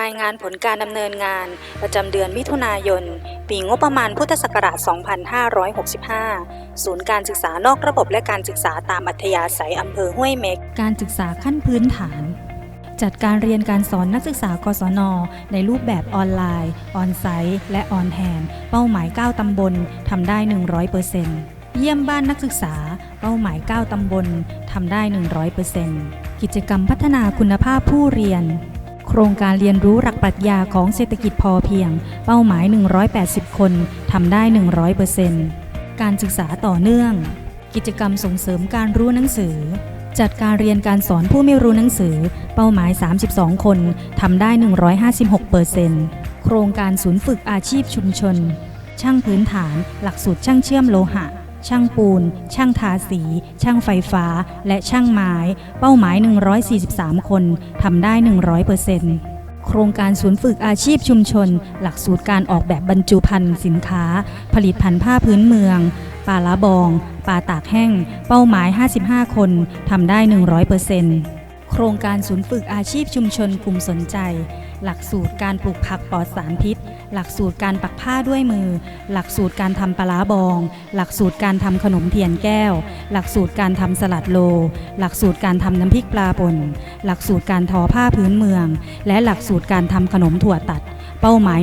รายงานผลการดำเนินงานประจำเดือนมิถุนายน ปีงบประมาณพุทธศักราช 2565 ศูนย์การศึกษานอกระบบและการศึกษาตามอัธยาศัยอำเภอห้วยเม็ก การศึกษาขั้นพื้นฐาน จัดการเรียนการสอนนักศึกษากศน ในรูปแบบออนไลน์ ออนไซต์ และออนแฮนเป้าหมาย 9 ตำบลทำได้ 100%เยี่ยมบ้านนักศึกษา เป้าหมาย 9 ตำบลทำได้ 100%กิจกรรมพัฒนาคุณภาพผู้เรียน โครงการเรียนรู้หลักปรัชญาของเศรษฐกิจพอเพียง เป้าหมาย 180 คนทำได้ 100%การศึกษาต่อเนื่อง กิจกรรมส่งเสริมการรู้หนังสือ จัดการเรียนการสอนผู้ไม่รู้หนังสือ เป้าหมาย 32 คนทำได้ 156%โครงการศูนย์ฝึกอาชีพชุมชน ช่างพื้นฐาน หลักสูตรช่างเชื่อมโลหะ ช่างปูน ช่างทาสี ช่างไฟฟ้า และช่างไม้ เป้าหมาย 143 คนทำได้ 100%โครงการศูนย์ฝึกอาชีพชุมชน หลักสูตรการออกแบบบรรจุภัณฑ์สินค้า ผลิตภัณฑ์ผ้าพื้นเมืองปลาละบองปลาตากแห้ง เป้าหมาย 55 คนทำได้ 100%โครงการศูนย์ฝึกอาชีพชุมชนกลุ่มสนใจ หลักสูตรการปลูกผักปลอดสารพิษ หลักสูตรการปักผ้าด้วยมือ หลักสูตรการทำปลาบอง หลักสูตรการทำขนมเทียนแก้ว หลักสูตรการทำสลัดโล หลักสูตรการทำน้ำพริกปลาป่น หลักสูตรการทอผ้าพื้นเมือง และหลักสูตรการทำขนมถั่วตัด เป้าหมาย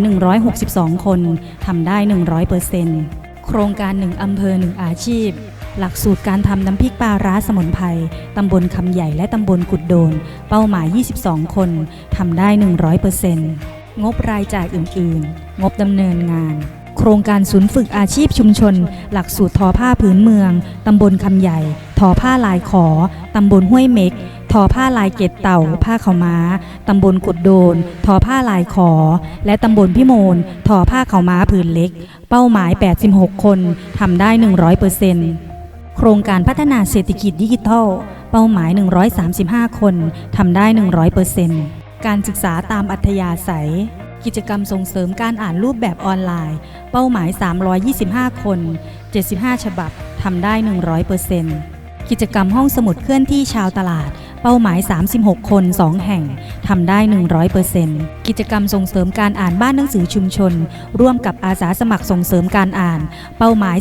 162 คนทำได้ 100%โครงการหนึ่งอำเภอหนึ่งอาชีพหลักสูตรการทำน้ำพริกปลาร้าสมุนไพร ตำบลคำใหญ่และตำบลกุดโดน เป้าหมาย 22 คน ทำได้ 100% งบรายจ่ายอื่นๆ งบดำเนินงาน โครงการศูนย์ฝึกอาชีพชุมชน หลักสูตรทอผ้าพื้นเมือง ตำบลคำใหญ่ ทอผ้าลายขอ ตำบลห้วยเม็ก ทอผ้าลายเกตเต่า ผ้าขาวม้า ตำบลกุดโดน ทอผ้าลายขอ และตำบลพิโมน ทอผ้าขาวม้าผืนเล็ก เป้าหมาย 86 คนทำได้ 100%โครงการพัฒนาเศรษฐกิจดิจิทัล เป้าหมาย 135 คน ทำได้ 100% การศึกษาตามอัธยาศัย กิจกรรมส่งเสริมการอ่านรูปแบบออนไลน์ เป้าหมาย 325 คน 75 ฉบับทำได้ 100%กิจกรรมห้องสมุดเคลื่อนที่ชาวตลาด เป้าหมาย 36 คน 2 แห่งทำได้ 100%กิจกรรมส่งเสริมการอ่านบ้านหนังสือชุมชน ร่วมกับอาสาสมัครส่งเสริมการอ่าน เป้าหมาย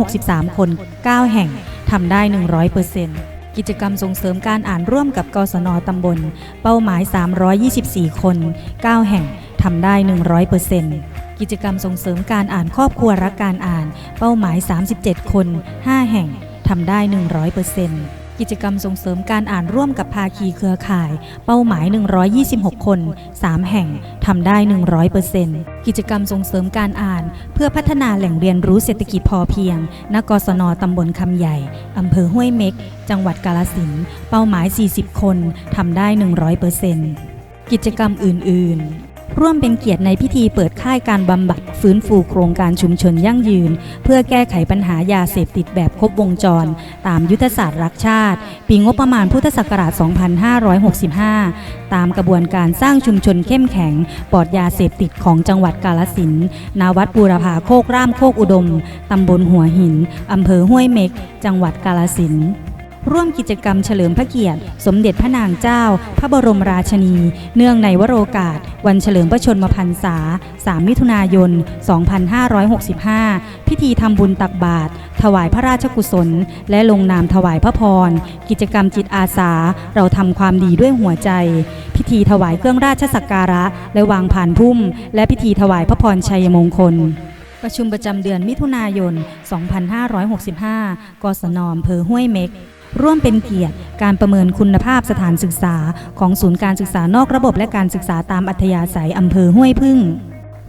363 คน 9 แห่งทำได้ 100% กิจกรรมส่งเสริมการอ่านร่วมกับกศนตำบล เป้าหมาย 324 คน 9 แห่งทำได้ 100%กิจกรรมส่งเสริมการอ่านครอบครัวรักการอ่าน เป้าหมาย 37 คน 5 แห่งทำได้ 100% กิจกรรมส่งเสริมการอ่านร่วมกับภาคีเครือข่าย เป้าหมาย 126 คน 3 แห่งทำได้ 100%กิจกรรมส่งเสริมการอ่าน เพื่อพัฒนาแหล่งเรียนรู้เศรษฐกิจพอเพียงณกศนตำบลคำใหญ่อำเภอห้วยเม็ก จังหวัดกาลสินเป้าหมาย 40 คนทำได้ 100%กิจกรรมอื่น ๆ ร่วมเป็นเกียรติในพิธีเปิดค่ายการบำบัดฟื้นฟูโครงการชุมชนยั่งยืน เพื่อแก้ไขปัญหายาเสพติดแบบครบวงจร ตามยุทธศาสตร์รักชาติ ปีงบประมาณพุทธศักราช 2565 ตามกระบวนการสร้างชุมชนเข้มแข็ง ปลอดยาเสพติดของจังหวัดกาลสินนาวัดบูรพาโคกร่ามโคกอุดม ตำบลหัวหิน อำเภอห้วยเม็ก จังหวัดกาลสิน ร่วมกิจกรรมเฉลิมพระเกียรติ สมเด็จพระนางเจ้า พระบรมราชินี เนื่องในวโรกาส วันเฉลิมพระชนมพรรษา 3 มิถุนายน 2565 พิธีทำบุญตักบาตรถวายพระราชกุศล และลงนามถวายพระพร กิจกรรมจิตอาสา เราทำความดีด้วยหัวใจ พิธีถวายเครื่องราชสักการะ และวางผ่านพุ่ม และพิธีถวายพระพรชัยมงคลประชุมประจำเดือนมิถุนายน 2565กศนอำเภอห้วยเม็ก ร่วมเป็นเกียรติการประเมินคุณภาพสถานศึกษา ของศูนย์การศึกษานอกระบบและการศึกษาตามอัธยาศัยอำเภอห้วยพึ่ง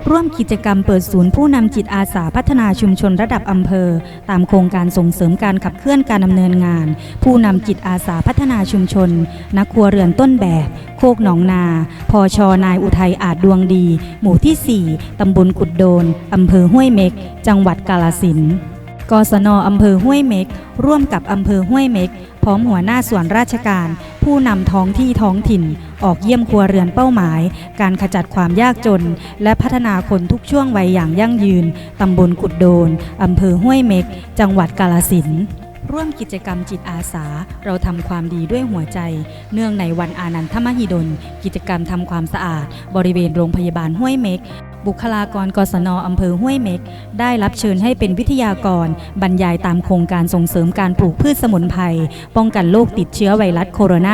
ร่วมกิจกรรมเปิดศูนย์ผู้นำจิตอาสาพัฒนาชุมชนระดับอำเภอ ตามโครงการส่งเสริมการขับเคลื่อนการดำเนินงาน ผู้นำจิตอาสาพัฒนาชุมชน นักครัวเรือนต้นแบบ โคกหนองนา พอชอนายอุทัยอาจดวงดี หมู่ที่ 4 ตำบลกุดโดนอำเภอห้วยเม็ก จังหวัดกาลสินธุ์ กศนอำเภอห้วยเม็ก ร่วมกับอำเภอห้วยเม็ก พร้อมหัวหน้าส่วนราชการ ผู้นำท้องที่ท้องถิ่น ออกเยี่ยมครัวเรือนเป้าหมาย การขจัดความยากจน และพัฒนาคนทุกช่วงวัยอย่างยั่งยืน ตำบลกุดโดน อำเภอห้วยเม็ก จังหวัดกาลสินร่วมกิจกรรมจิตอาสา เราทำความดีด้วยหัวใจ เนื่องในวันอานันทมหิดล กิจกรรมทำความสะอาด บริเวณโรงพยาบาลห้วยเม็ก บุคลากรกศนอำเภอห้วยเม็ก ได้รับเชิญให้เป็นวิทยากร บรรยายตามโครงการส่งเสริมการปลูกพืชสมุนไพรป้องกันโรคติดเชื้อไวรัสโคโรนา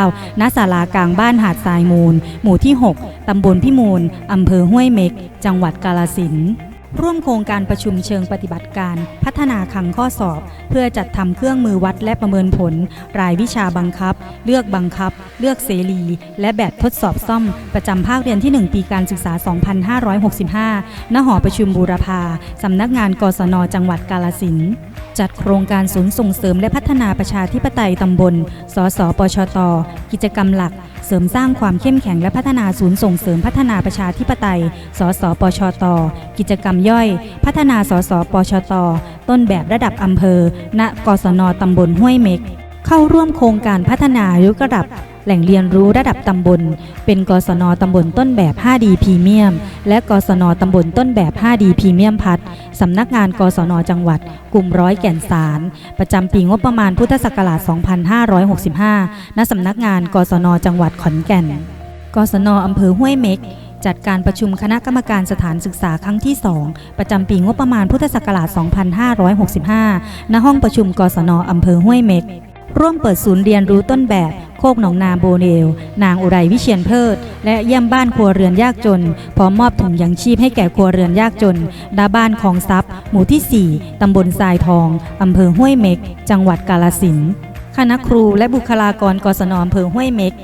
2019 ณ ศาลากลางบ้านหาดทรายมูล หมู่ที่ 6 ตำบลพิมูล อำเภอห้วยเม็ก จังหวัดกาลสินธุ์ ร่วมโครงการประชุมเชิงปฏิบัติการ พัฒนาคลังข้อสอบ เพื่อจัดทำเครื่องมือวัดและประเมินผล รายวิชาบังคับ เลือกบังคับ เลือกเสรี และแบบทดสอบซ่อม ประจำภาคเรียนที่ 1 ปีการศึกษา 2565 ณ หอประชุมบูรพาสำนักงานกศนจังหวัดกาลสินจัดโครงการศูนย์ส่งเสริมและพัฒนาประชาธิปไตยตำบล สสปชต กิจกรรมหลัก เสริมสร้างความเข้มแข็งและพัฒนาศูนย์ส่งเสริมพัฒนาประชาธิปไตย สสปชต กิจกรรมย่อย พัฒนาสสปชต ต้นแบบระดับอำเภอ ณ กศนตำบลห้วยเม็ก เข้าร่วมโครงการพัฒนายกระดับ แหล่งเรียนรู้ระดับตำบล เป็นกศนตำบลต้นแบบ 5D พรีเมียม และกศนตำบลต้นแบบ 5D พรีเมียมพัฒน์สำนักงานกศนจังหวัด กลุ่มร้อยแก่นสาร ประจำปีงบประมาณพุทธศักราช 2565 ณสำนักงานกศนจังหวัดขอนแก่น กศนอำเภอห้วยเม็กจัดการประชุมคณะกรรมการสถานศึกษาครั้งที่ 2 ประจำปีงบประมาณพุทธศักราช 2565 ณ ห้องประชุมกศนอำเภอห้วยเม็ก ร่วมเปิดศูนย์เรียนรู้ต้นแบบ กหนองนาโบเนล นางอุไรวิเชียนเพิด และเยี่ยมบ้านครัวเรือนยากจน พร้อมมอบถุงยังชีพให้แก่ครัวเรือนยากจน ดาบ้านของทรัพย์ หมู่ที่ 4 ตำบลทรายทอง อำเภอห้วยเม็ก จังหวัดกาลสินคณะครูและบุคลากรกศนอำเภอห้วยเม็ก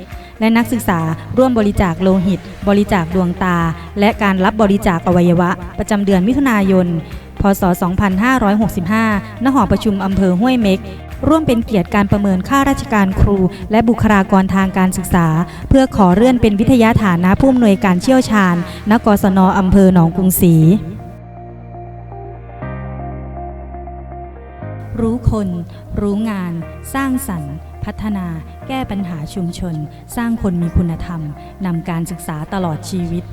และนักศึกษาร่วมบริจาคโลหิต บริจาคดวงตา และการรับบริจาคอวัยวะ ประจำเดือนมิถุนายน พศ 2565 ณ หอประชุมอำเภอห้วยเม็ก ร่วมเป็นเกียรติการประเมินค่าราชการครู และบุคลากรทางการศึกษา เพื่อขอเลื่อนเป็นวิทยาฐานะผู้อำนวยการเชี่ยวชาญณกศนอำเภอหนองกรุงศรีรู้คน รู้งาน สร้างสรรค์ พัฒนา แก้ปัญหาชุมชน สร้างคนมีคุณธรรม นำการศึกษาตลอดชีวิต